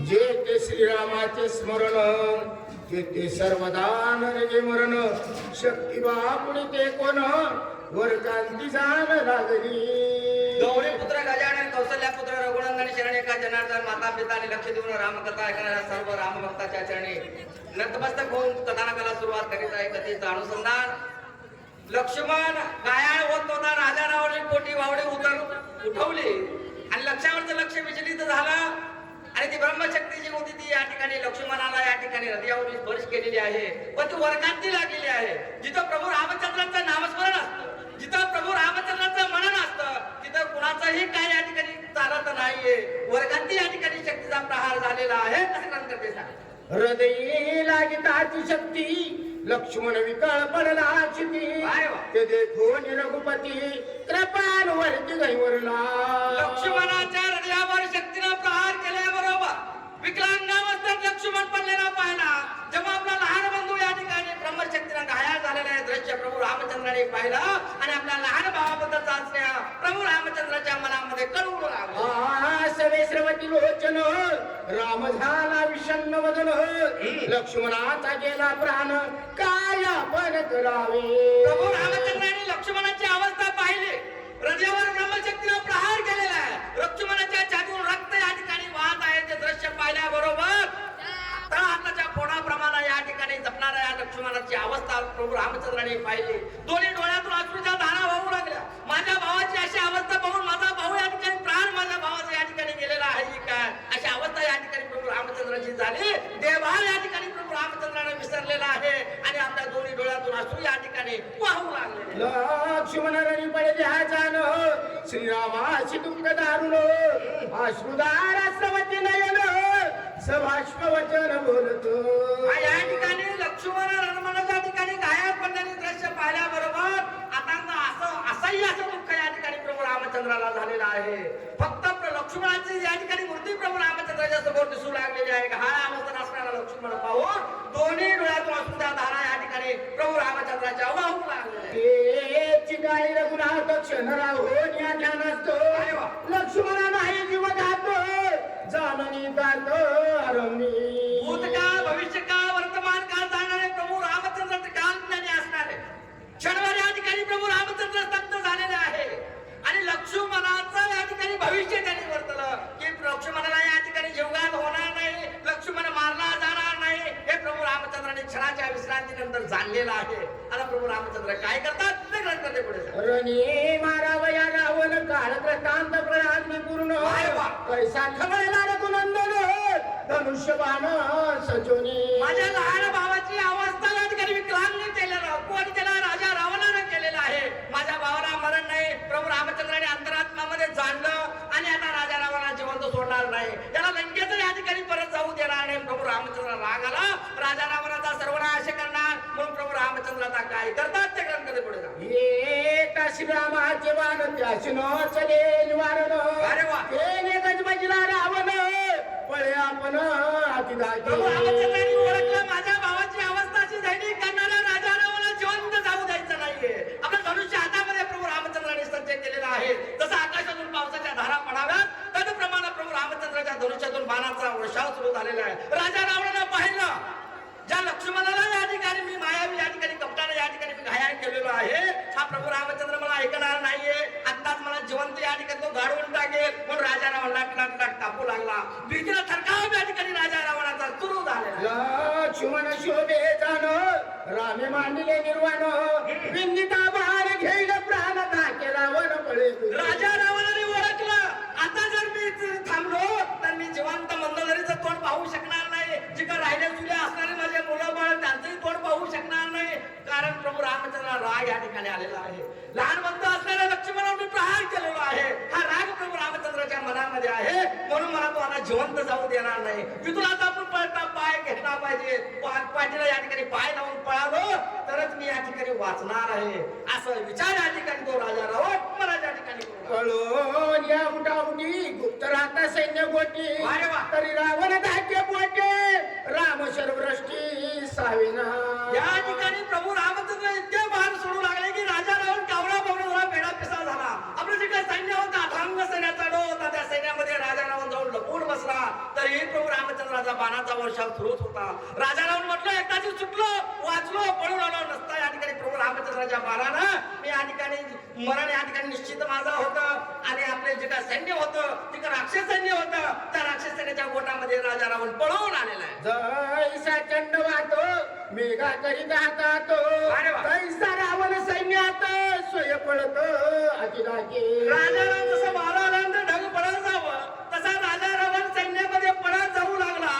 जे ते श्रीरामाचे स्मरण ते ते सर्वदान रे मरण शक्ती बापुणी ते कोण? वर कांती जाण लागली. गौरी पुत्र गजानन कौशल्या पुत्र रघुनंदन शरण एका जनार्दन माता पिता आणि लक्ष देऊन रामकथा ऐकणाऱ्या सर्व रामभक्ताच्या चरणी नतमस्तक होऊन कथानकाला सुरुवात करीत आहे. कथेचं अनुसंधान. लक्ष्मण गायाळ होत होता. राजा रावणी पोटी वावडी उतर उठवली. आणि लक्षावरचं लक्ष विचलित झालं. आणि ती ब्रह्मशक्ती जी होती ती या ठिकाणी लक्ष्मणाला या ठिकाणी हृदयावर स्पर्श केलेली आहे. पण ती वरकांती लागलेली आहे. जिथं प्रभू रामचंद्राचं नामस्मरण असतं जिथं प्रभू रामचंद्राचं मनन असतं तिथं कुणाचंही काय या ठिकाणी चालत नाहीये. वरकांती या ठिकाणी शक्तीचा प्रहार झालेला आहे असं ग्रंथ ते सांगतात. हृदयी लागिताची शक्ती लक्ष्मण विकळ पडला चिती? ते देखून रघुपती कृपान वरती गैवरला लक्ष्मणाच्या विकलांगावस्थेत लक्ष्मण पडलेला पाहिला. जेव्हा आपला लहान बंधू या ठिकाणी ब्रह्मशक्तीनं घायाळ झालेला दृश्य प्रभू रामचंद्राने पाहिलं आणि आपल्या लहान भावाबद्दल चाचण्या प्रभू रामचंद्राच्या मनामध्ये कळवू लोचन राम झाला विषण्ण वदन लक्ष्मणाचा गेला प्राण काय आपण करावे? प्रभू रामचंद्राने लक्ष्मणाची अवस्था पाहिली. हृदयावर ब्रह्मशक्तीनं प्रहार केलेला आहे. लक्ष्मणाच्या छातीतून रक्त या ठिकाणी वाहत आहे पाहिल्याबरोबर आता हाताच्या फोडाप्रमाणे या ठिकाणी जपणाऱ्या या लक्ष्मणाची अवस्था प्रभू रामचंद्राने पाहिली. दोन्ही डोळ्यातून अश्रूच्या धारा वाहू लागल्या. माझ्या भावाची अशी अवस्था पाहून माझा भाऊ या ठिकाणी प्राण माझ्या भावाचा या ठिकाणी गेलेला आहे काय? अशी अवस्था या ठिकाणी प्रभू रामचंद्राची झाली. देवा या ठिकाणी प्रभू रामचंद्राने विसरलेला आहे आणि आपल्या दोन्ही डोळ्यातून अश्रू या ठिकाणी वाहू लागले. लक्ष्मणाने पहिले हा जाण श्रीरामाशी दुःख दारुण. अश्रुदार श्रवती सभाष्प वचन बोलतो. हा, या ठिकाणी लक्ष्मण रणमनाच्या ठिकाणी घायल पडलेले दृश्य पाहिल्याबरोबर आता असं असंही असं दुःख या ठिकाणी प्रभू रामचंद्राला झालेलं आहे. फक्त लक्ष्मणाची या ठिकाणी मूर्ती प्रभू रामचंद्राच्या समोर दिसू लागलेली आहे. हा अवस्था असणारा लक्ष्मण पाहून दोन्ही डोळ्यातून असून धारा या ठिकाणी प्रभू रामचंद्राच्या वाहू. तेची गाई रघुनाथ क्षण राहून या वा. लक्ष्मणा नाही जीव जातो. जाननी जात अरणी भूतकाळ भविष्यकाळ वर्तमान काळ जाणारे प्रभू रामचंद्र काल ज्ञानी असणारे. क्षणभर या ठिकाणी प्रभू रामचंद्र स्तब्ध झालेले आहे. आणि लक्ष्मणाचं या ठिकाणी भविष्य त्यांनी वर्तलं. की लक्ष्मणाला या ठिकाणी जीवघात होणार नाही लक्ष्मण मारला जाणार नाही हे प्रभू रामचंद्राने क्षणाच्या विश्रांतीनंतर जाणलेलं आहे. आता प्रभू रामचंद्र काय करतात? ते ग्रंथ ते पुढे. रणी मारावया रावण काळ प्रतांत प्रयाग्नी पूर्ण. कैसा रघुनंदन धनुष्यबाण सजोनी माझ्या लहान भावाची अवस्था या ठिकाणी विकलांग केलेलं कोण त्याला राजा रावणानं केलेलं आहे. माझ्या भावाला मरण नाही. प्रभू रामचंद्राने अंतरात्म्यामध्ये जाणलं आणि आता राजा रावणा जिवंत सोडणार नाही. त्याला लंकेचं या ठिकाणी परत जाऊ देणार नाही. प्रभू रामचंद्र राग आला. राजा रावणाचा सर्वनाश करणार. म्हणून प्रभू रामचंद्र आता काय करतात? ते ग्रंथ पुढे जा. एका श्रीरामाचे वाण त्याची न चले निवारण अरे वा. गजबजला मन अति माझ्या भावाची अवस्था अशी झाली करणारा राजा रावणा जिवंत जाऊ द्यायचं नाहीये. आपलं धनुष्य हातामध्ये प्रभू रामचंद्राने सज्ज केलेलं आहे. जसं आकाशातून पावसाच्या धारा पडाव्यात प्रमाणात प्रभू रामचंद्राच्या धनुष्यातून बाणाचा वर्षाव सुरू झालेला आहे. राजा रावणानं पाहिलं. ठिकाणी आलेला आहे. लहान बंधू असणाऱ्या लक्ष्मणावर मी प्रहार केलेला आहे. हा राग प्रभू रामचंद्राच्या मनामध्ये आहे. म्हणून मला तो आता जिवंत जाऊ देणार नाही. आता आपण पळता पाय घेतला पाहिजे. पाठीला या ठिकाणी पाय लावून पळालो तरच मी या ठिकाणी वाचणार आहे. असं विचार या ठिकाणी तो राजा रावण मला ठिकाणी या गुप्त राहता सैन्य गोटी. तरी रावण धाके पोटे राम शर्वृष्टी साविना. या ठिकाणी प्रभू रामचंद्र इतके बाण सोडू लागले की राजा रावण कावळा पावला झाला पेडा पिसा झाला आपलं जे काही सैन्य होतं अथांग सैन्याचा डो होता त्या सैन्यामध्ये राजा रावण जाऊन लपून बसला तरीही प्रभू रामचंद्र राजा बाणाचा वर्षाव सुरूच होता. म्हटलं एकदाची सुटलो वाचलो पळून आलो नसता या ठिकाणी प्रभू रामचंद्राच्या बाणानं. मी या ठिकाणी मरण या ठिकाणी निश्चित माझं होतं. आणि आपले जे काय सैन्य होतं ते काय राक्षस सैन्य होतं. त्या राक्षस सैन्याच्या गोटामध्ये राजा रावण पळून आलेला आहे. जैसा चंड वाहतो मेघा करीत हातातो. तैसा रावण सैन्यात स्वय पळत राजा राम जसं ढग पडत जावं तसा राजा रावण सैन्यामध्ये पडत जाऊ लागला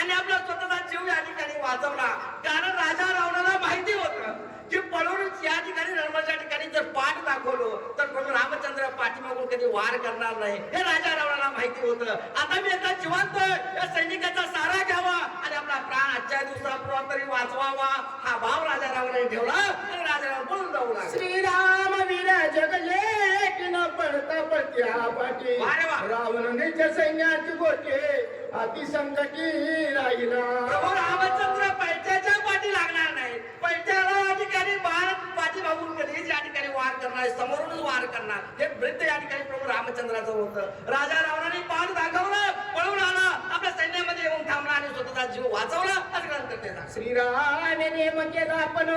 आणि आपला स्वतःचा जीव या ठिकाणी वाचवला. कारण राजा रावणाला माहिती होतं की पळून या ठिकाणी धर्माच्या ठिकाणी जर पाठ दाखवलं तर प्रभू रामचंद्र पाठीमागून कधी वार करणार नाही. हे राजा रावणाला माहिती होतं. आता मी आता जिवंत. या सैनिकाचा सारा घ्यावा आणि आपला प्राण आजच्या दिवसापूर्वा तरी वाचवावा हा भाव राजा रावणाने ठेवला. आणि राजा रावण पळून जाऊ लागला. श्रीराम वीर जगले की न पडता पत्या पाठी अरे वा. रावण निज सैन्याची गोटे अतिसंकटी राहिला. प्रभू रामचंद्र पैठ्याच्या पाठी लागणार नाही. पैठ्याला या ठिकाणी बाण पाठी मागून कधीच या ठिकाणी वार करणार समोरूनच वार करणार. हे वृत्त या ठिकाणी प्रभू रामचंद्राचं होतं. राजा रावणाने बाण दाखवलं पळून आला. आपल्या सैन्यामध्ये येऊन थांबला आणि स्वतःचा जीव वाचवला. असं ग्रंथ ते सांगतो. श्रीरामे नेम केला आपण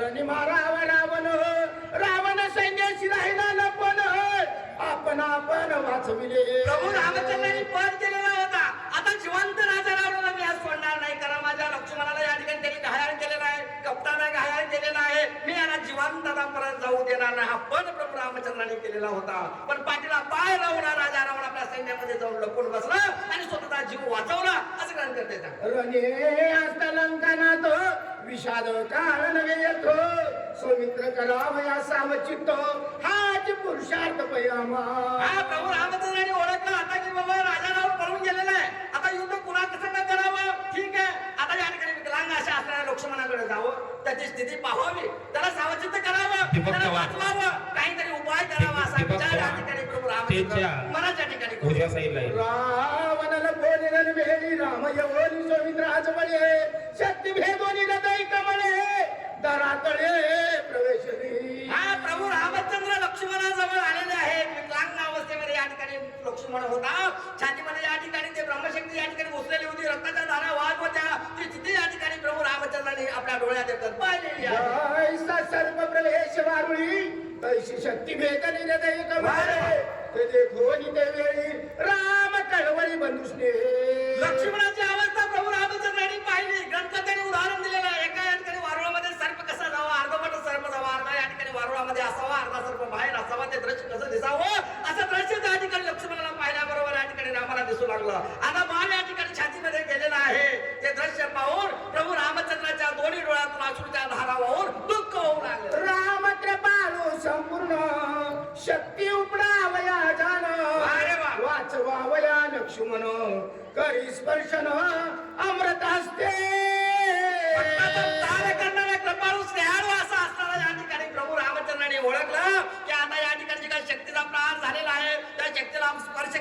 रणी मारावा रावण. रावण सैन्याशी राहिला लपण आपण आपण वाचविले. प्रभू रामचंद्रांनी पद केलेला जिवंत राजा रावणाला मी आज सोडणार नाही. कारण माझ्या लक्ष्मणाला या ठिकाणी त्यांनी घायाळ केलेला आहे कप्ताना घायाळ केलेला आहे. मी याला जिवंत परत जाऊ देणार नाही. हा पद प्रभू रामचंद्राने केलेला होता. पण पाठीला पाय लावून राजा रावण आपल्या सैन्यामध्ये जाऊन लपून बसला आणि स्वतःचा जीव वाचवला. असं ग्रंथ करते हस्तलंकनात विषाद काळ नवे येतो. सौमित्र करावया सावचित्त हाच पुरुषार्थ पयामा. हा प्रभू रामचंद्राने ओळखलं आता की बाबा राजा रावण पळून गेलेला आहे आता युद्ध कुणा कसं करावं ठीक आहे आता या ठिकाणी विकलांग अशा असणाऱ्या लक्ष्मणाकडे जावं त्याची स्थिती पाहावी. त्याला सावचित्त करावं त्याला. वाचवावं काहीतरी उपाय करावा असा विचार या. ठिकाणी प्रभू तेच्या मनाच्या ठिकाणी रावणला बोली राम शक्ती भेदोनी हृदय कमळे. दरातळे हा रामचंद्र लक्ष्मणाजवळ आलेले आहेत विकलांग अवस्थेमध्ये या ठिकाणी लक्ष्मण होता. छातीमध्ये या ठिकाणी ते ब्रह्मशक्ती या ठिकाणी घुसलेली होती. रक्ताच्या धारा वाहत होत्या. ती स्थिती या ठिकाणी प्रभू रामचंद्राने आपल्या डोळ्यात एकच पाहिलेली आहे. सर्व प्रवेश वारुळी. तैशी शक्ती भेदनी हृदय कमळे ते देखोनी ते वेळी राम कळवळी बंधुसने लक्ष्मणाची अवस्था प्रभू रामचंद्रांनी पाहिली ग्रंथाने उदाहरण दिलेलं आहे एका या ठिकाणी वारुळामध्ये सर्प कसा जावा अर्धवट सर्प जावा अर्धा या ठिकाणी वारुळामध्ये असावा अर्धा सर्प बाहेर असावा दृश्य कसं दिसावं? असं दृश्य त्या ठिकाणी लक्ष्मणाला पाहिल्याबरोबर या ठिकाणी रामाला दिसू लागलं. आता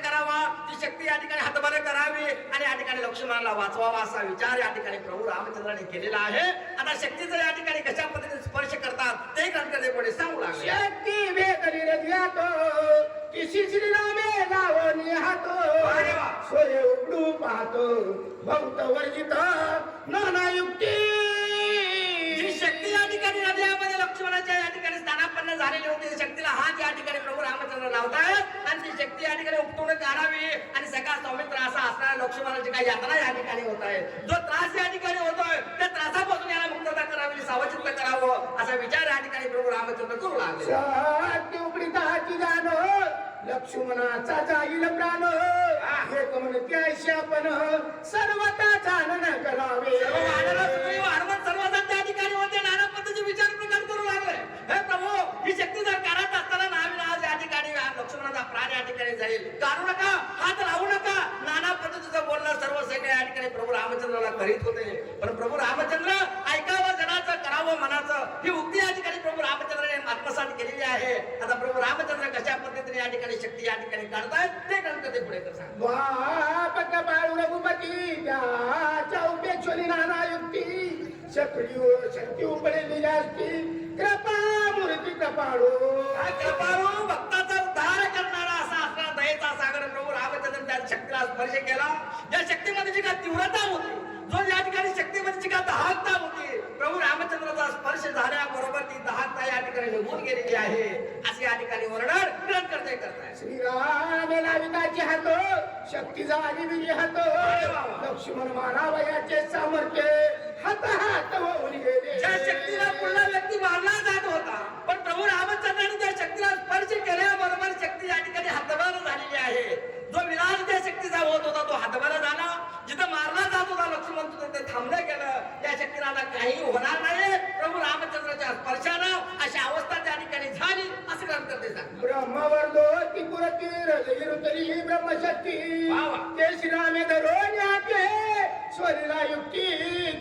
करावा. ती शक्ती या ठिकाणी हातभार करावी आणि या ठिकाणी लक्ष्मणाला वाचवावा असा विचार या ठिकाणी प्रभू रामचंद्राने केलेला आहे. आता शक्तीचा या ठिकाणी कशा पद्धतीने स्पर्श करतात ते ग्रंथाने पुढे सांगू लागले? शक्ती. सोय उघडू पाहतो भक्त वर्जित नाना युक्ती शक्ती या ठिकाणी हृदयामध्ये लक्ष्मणाच्या या ठिकाणी स्थानापन्न झालेली होती शक्तीला हात या ठिकाणी प्रभू रामचंद्र लावतायत. ती शक्ती या ठिकाणी उपटून काढावी आणि सगळा सौमित्र असा असणाऱ्या लक्ष्मणाची काही यातना या ठिकाणी होत आहे. जो त्रास या ठिकाणी होतोय त्या त्रासापासून याला मुक्तता करावी सावचित्त करावं असा विचार या ठिकाणी प्रभू रामचंद्र करू लागले. लक्ष्मणाचा जाईल प्राण. हे. कमन त्याशी आपण सर्वता जाणन करावे सर्व वानरं, सुग्रीव, हनुमान सर्वजण त्या ठिकाणी होते नाना पद्धतीचे विचार प्रकार करू लागले हे प्रभू ही शक्ती जर करत असताना नाविलाज या ठिकाणी या लक्ष्मणाचा प्राण या ठिकाणी जाईल काढू नका हात लावू नका नाना पद्धतीचं बोलणं सर्व सैन्य या ठिकाणी प्रभू रामचंद्राला करीत होते पण प्रभू रामचंद्र ऐकावं जनाचं करावं मनाचं ही उक्ती या ठिकाणी प्रभू रामचंद्राने आत्मसात केलेली आहे आता प्रभू रामचंद्र कशा पद्धतीने या ठिकाणी शक्ती या ठिकाणी काढतायत ते ग्रंथ ते पुढे कर सांग बाप रघुपती त्याच्या उपेक्षोनी नाना युक्ती. शक्ती शक्ती उपडेली जास्ती कृपा मूर्ती कपाळू. कृपाळू भक्ताचा उद्धार करणारा असा असणारा दयेचा सागर प्रभू रामचंद्र त्या शक्तीला स्पर्श केला. या शक्तीमध्ये जी काय पुरता होती जो या ठिकाणी शक्तिवंची का दहाकता होती प्रभू रामचंद्राचा स्पर्श झाल्याबरोबर ती दहाकता या ठिकाणी निघून गेलेली आहे. असे या ठिकाणी वर्णन ग्रंथ करते करताय श्रीराम लाविताची हात. शक्तीचा झाली विरी हात. लक्ष्मण मानावयाचे सामर्थ्य हात हात होऊन गेले. ज्या शक्तीला पुढला व्यक्ती मारला जात होता पण प्रभू रामचंद्राने त्या शक्तीला स्पर्श केल्याबरोबर शक्ती या ठिकाणी हातभार झालेली आहे. जो विलास त्या शक्तीचा होत होता तो हातभार झाला. जिथं मारला जात होता लक्ष्मण तुझं ते थांबलं गेलं. त्या शक्तीला आता काही होणार नाही प्रभू रामचंद्राच्या स्पर्शानं अशी अवस्था त्या ठिकाणी झाली सांग ती पुरती रजगिरुतरी ब्रह्मशक्ती. वा वा. ते श्रीरामे धरून याके स्वरीला युक्ती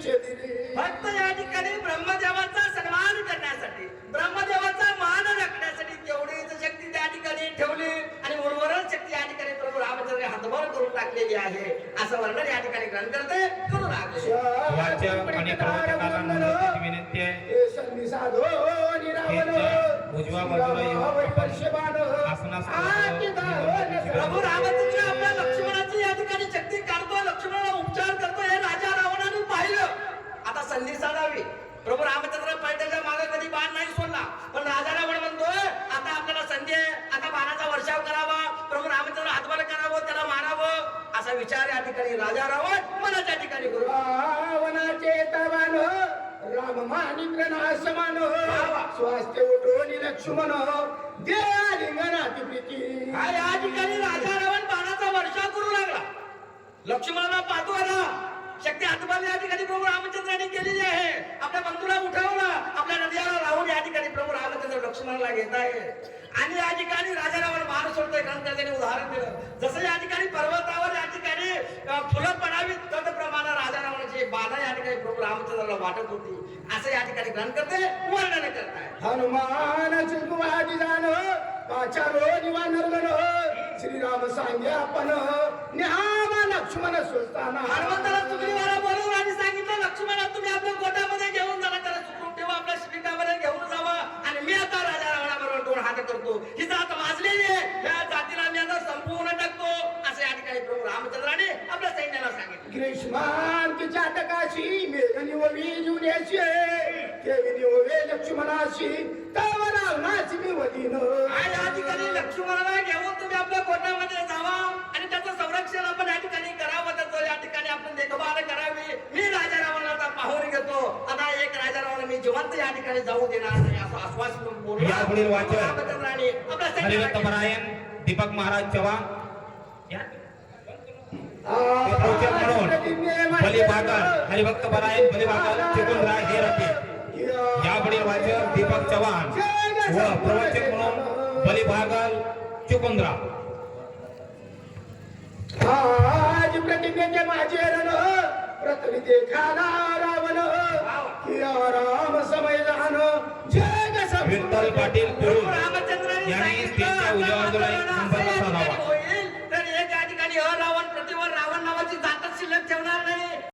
दिली फक्त या ठिकाणी ब्रह्मदेवाचा सन्मान करण्यासाठी ब्रह्मदेवाचा मान राखण्यासाठी तेवढीच शक्ती त्या ठिकाणी ठेवली आणि उर्वरित शक्ती या ठिकाणी प्रभू रामचंद्र हातभार करून टाकलेली आहे असं वर्णन या ठिकाणी ग्रंथ करते करू लागले आणि प्रवचकाला विनंती आहे. हे संधी साधो निरावल उजव्या बाजूला येऊन आपण आसनास प्रभू रामचंद्र आपल्या लक्ष्मणाची या ठिकाणी शक्ती काढतो लक्ष्मणाला उपचार करतो हे राजा रावणाने पाहिलं. आता संधी साधावी. प्रभू रामचंद्र पैठ्याच्या मागे कधी बाण नाही सोडला. पण राजा रावण म्हणतोय आता आपल्याला संधी आहे. आता बाणाचा वर्षाव करावा. प्रभू रामचंद्र हातभार करावं त्याला मारावं. असा विचार या ठिकाणी राजा रावण मनाच्या ठिकाणी करू. राम मानिक नासमान स्वास्थ्य उठून लक्ष्मण दे लिंगनाती प्रीती. हा या ठिकाणी राजा रावण बाणाचा वर्षाव करू लागला. लक्ष्मणाला पाहतो आला शक्ती हातभार या ठिकाणी प्रभू रामचंद्राने केलेली आहे. आपल्या बंधूला उठवलं. आपल्या नदियाला राहून या ठिकाणी प्रभू रामचंद्र लक्ष्मणाला घेत आहे. आणि या ठिकाणी राजा रावण बाण सोडतोय कारण त्याने उदाहरण दिलं. जसं या ठिकाणी पर्वतावर या ठिकाणी फुलं पडावीत त्याप्रमाणे राजा रावणाची बाणा या ठिकाणी प्रभू रामचंद्राला वाटत होती असं या ठिकाणी ग्रंथ करते वर्णन करताय हनुमान चिंकुवादी जाण पाचारो निवानर्गण श्रीराम सांगे आपण न्यामा लक्ष्मण स्वस्ताना हनुमंताला चुकलीवाला बोलवून आणि सांगितलं लक्ष्मणा तुम्ही आपल्या गोटामध्ये घेऊन जाणार त्याला चुकून ठेवा आपल्या शिबिकामध्ये घेऊन जावा आणि मी आता राजा रावणाबरोबर दोन हात करतो ही जात वाजलेली आहे या जातीला मी आता संपवून टाकतो असं या ठिकाणी प्रभू रामचंद्राने आपल्या सैन्याला सांगितलं ग्रीष्मांतीच्या टकाशी मेघनी ववी जुन्याशी केविनी ओवे लक्ष्मणाशी तव रावणाची मी वदीन आणि या ठिकाणी लक्ष्मणाला घेऊन तुम्ही आपल्या गोटामध्ये जावा आणि त्याचं संरक्षण आपण या ठिकाणी करावं. त्याचं या ठिकाणी आपण देखभाल करावी. मी राजा रावणाचा पाहून घेतो. आता एक राजा रावण मी जिवंत या ठिकाणी जाऊ देणार नाही असं वाचन. सैन्याला परायण दीपक महाराज चव्हाण बलिभागल हरिभक्त परायण बलिभागल चिकुनराय हे रथे. यापुढील वाचक दीपक चव्हाण व प्रवचक म्हणून बलिभागल चुकुंद्रा आज प्रतिज्ञेचे माझे रण प्रथमी देखाला रावण. कि राम समय जाण जग सब विठ्ठल पाटील यांनी स्टेजच्या उजव्या बाजूला एक असं संपर्क साधावा नावाची जातच शिल्लक ठेवणार नाही.